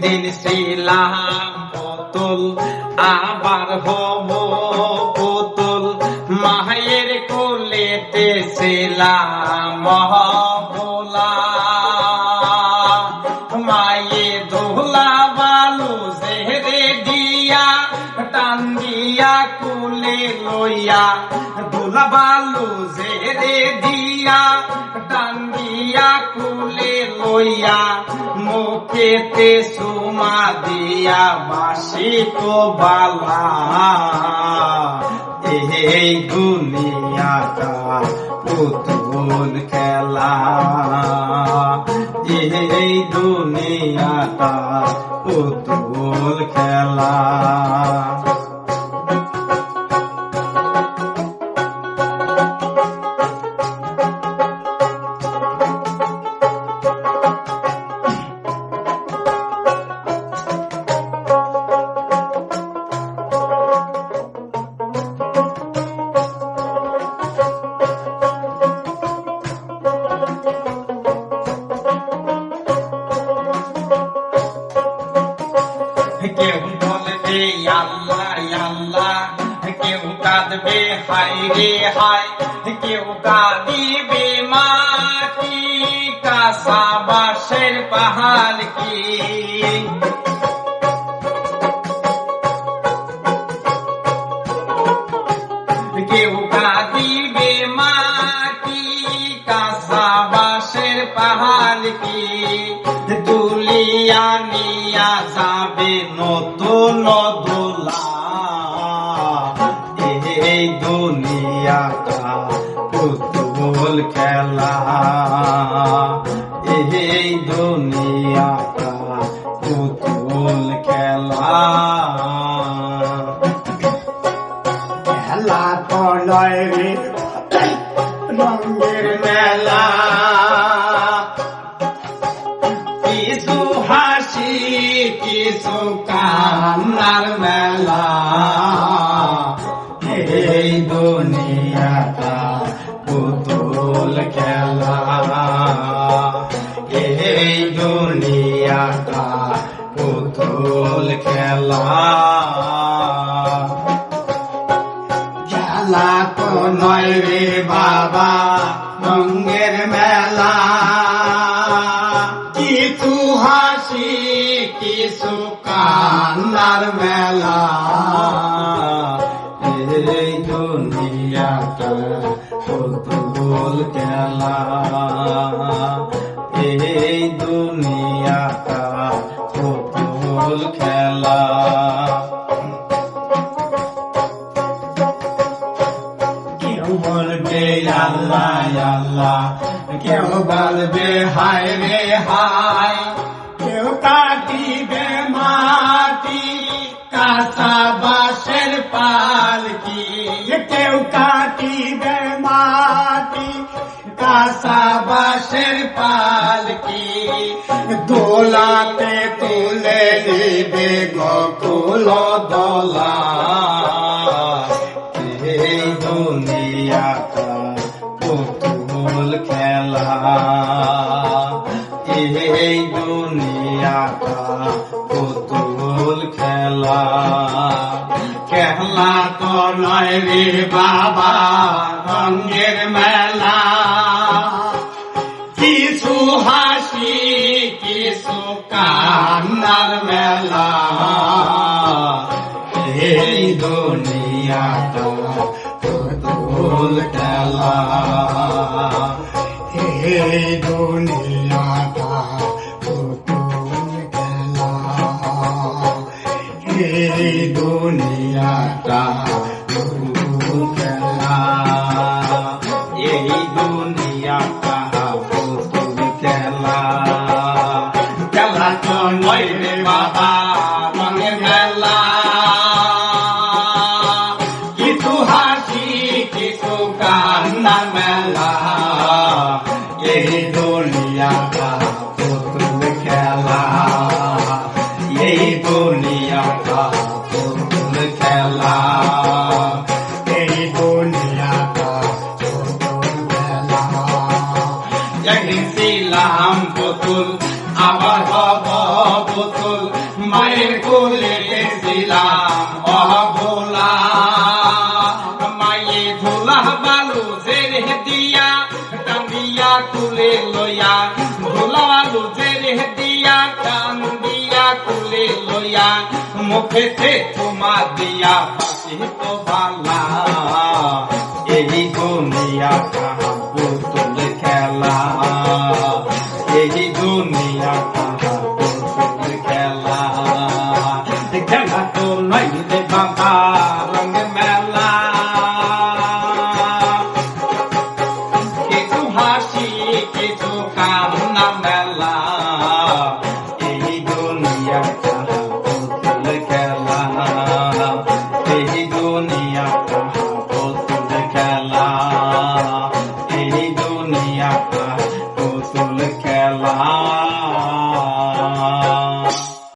একদিন ছিলাম পুতুল আবার হব পুতুল। মাহের কোলেতে ছিলাম। মহবোলা লইয়া দোলা বালু জেহরে দিয়া টান দিয়া কুলে লইয়া মুখেতে সুমা দিয়া বাসি তো বালা। এই দুনিয়াটা পুতুল খেলা। এই দুনিয়াটা পুতুল খেলা। আল্লাহ কেউ কাঁদবে হাই রে হাই কেউ কাঁদিবে মাটি, কাঁসা বাসের পাহাড় কি? কেউ কাঁদিবে মাটি, কাঁসা বাসের পাহাড় কি? তুলিয়া নিয়া যাবে নতুন দোলা। এই দুনিয়াটা পুতুল খেলা। এই দুনিয়াটা পুতুল খেলা। খেলা তো নয় রঙের মেলা। কিছু কান্নার মেলা এই দুনিয়াটা পুতুল খেলা। এই দুনিয়াটা পুতুল খেলা। খেলা তো নয় রে বাবা, রঙের মেলা। কান্নার মেলা। এই দুনিয়াটা পুতুল খেলা। এই দুনিয়াটা পুতুল খেলা। আল্লাহ আল্লাহ। কেউ বলবে, হায় রে হায়। কাঁচা বাঁশের পালকি। কেউ কাটিবে মাটি কাঁচা বাঁশের পালকি। দোলাতে তুলে নিবে গকুল দলা। পুতুল খেলা? এই দুনিয়াটা নয় বাবা, রঙের মেলা। কিছু হাসি, কিছু কান্নার মেলা। এই দুনিয়াটা পুতুল খেলা। এই দুনিয়াটা এই দুনিয়াটা পুতুল খেলা খেলা তো নয় রে বাবা রঙের মেলা। কিছু হাসি, কিছু কান্নার মেলা। এই দুনিয়াটা পুতুল খেলা এই দুনিয়াটা পুতুল খেলা এই দুনিয়াটা ছিলাম পুতুল, আবার হব পুতুল, মায়ের কোলে ছিলাম অভোলা মায়ে ধুলা বালু জেরে দিয়া টাঙ্গিয়া কুলে লইয়া, ধুলা বালু জেরে দিয়া টাঙ্গিয়া কুলে লইয়া মুখেতে তোমা দিয়া বাসি তো ভালা তো নয় রে